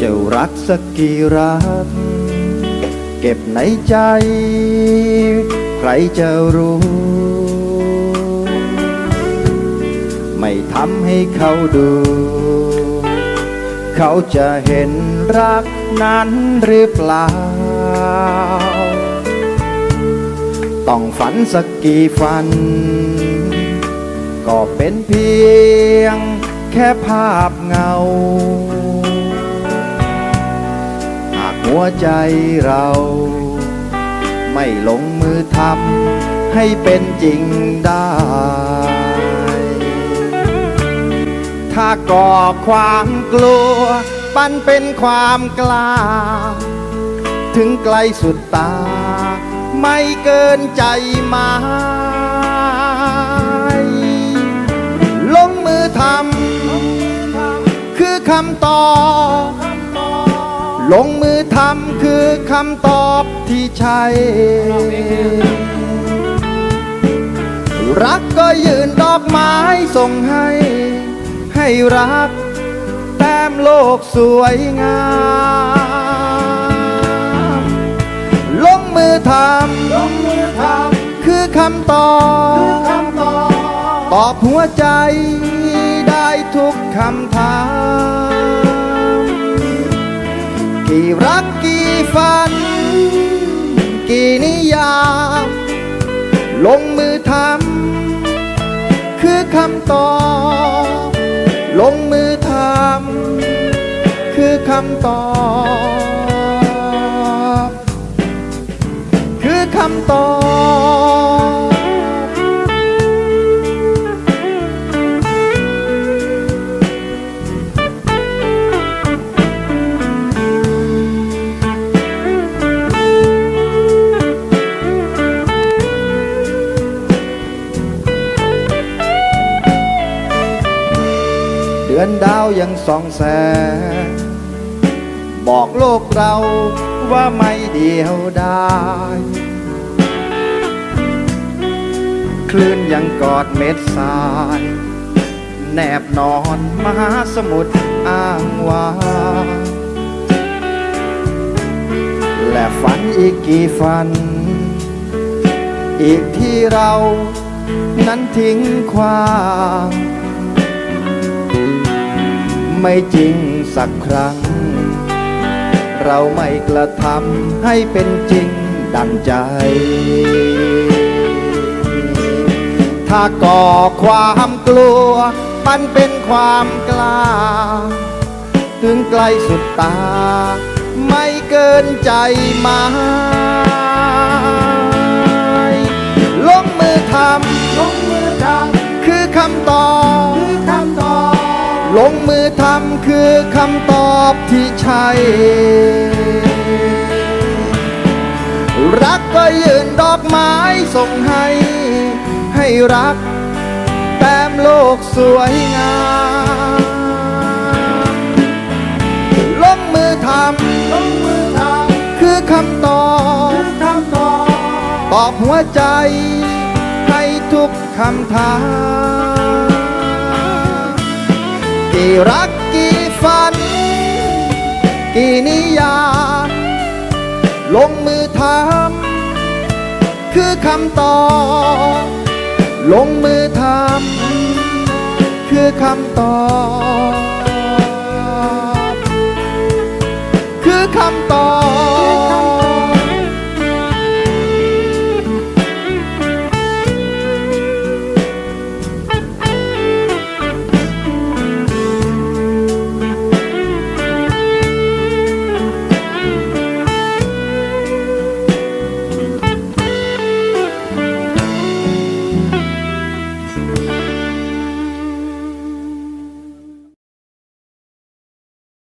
จะรักสักกี่รัก เก็บในใจ ใครจะรู้ ไม่ทำให้เขาดู เขาจะเห็นรักนั้นหรือเปล่า ต้องฝันสักกี่ฝัน ก็เป็นเพียงแค่ภาพเงา หัวใจเรา ไม่ลงมือทำให้เป็นจริงได้ ถ้าก่อความกลัว ปั้นเป็นความกล้า ถึงไกลสุดตา ไม่เกินใจมา ลงมือทำคือคำตอบ ลงมือทำคือคำตอบที่ใช่ รักก็ยืนดอกไม้ส่งให้ ให้รัก แต้มโลกสวยงาม ลงมือทำลงมือทำคือคำตอบคือคำตอบ ตอบหัวใจได้ทุกคำถาม กี่รักกี่ฝัน กี่นิยาม ลงมือทำคือคำตอบ ลงมือทำคือคำตอบ คือคำตอบ ดือนดาวยังส่องแสงบอกโลกเราว่าไม่เดียวได้คลื่นยังกอดเม็ดทราย แนบนอนมหาสมุทรอ้างว้างและฝันอีกกี่ฝัน อีกที่เรานั้นทิ้งความ ไม่จริงสักครั้ง เราไม่กระทำให้เป็นจริงดังใจ ถ้าก่อความกลัว มันเป็นความกล้า ถึงไกลสุดตา ไม่เกินใจมาำตอบที่ใช่ รักก็ยืนดอกไม้ส่งให้ ให้รัก แต้มโลกสวยงามลงมือทำลงมือทำคือคำตอบคำตอบตอบหัวใจ ให้ทุกคำถามกี่รัก กี่นิยามลงมือทำคือคำตอบลงมือทำคือคำตอบคือคำตอบ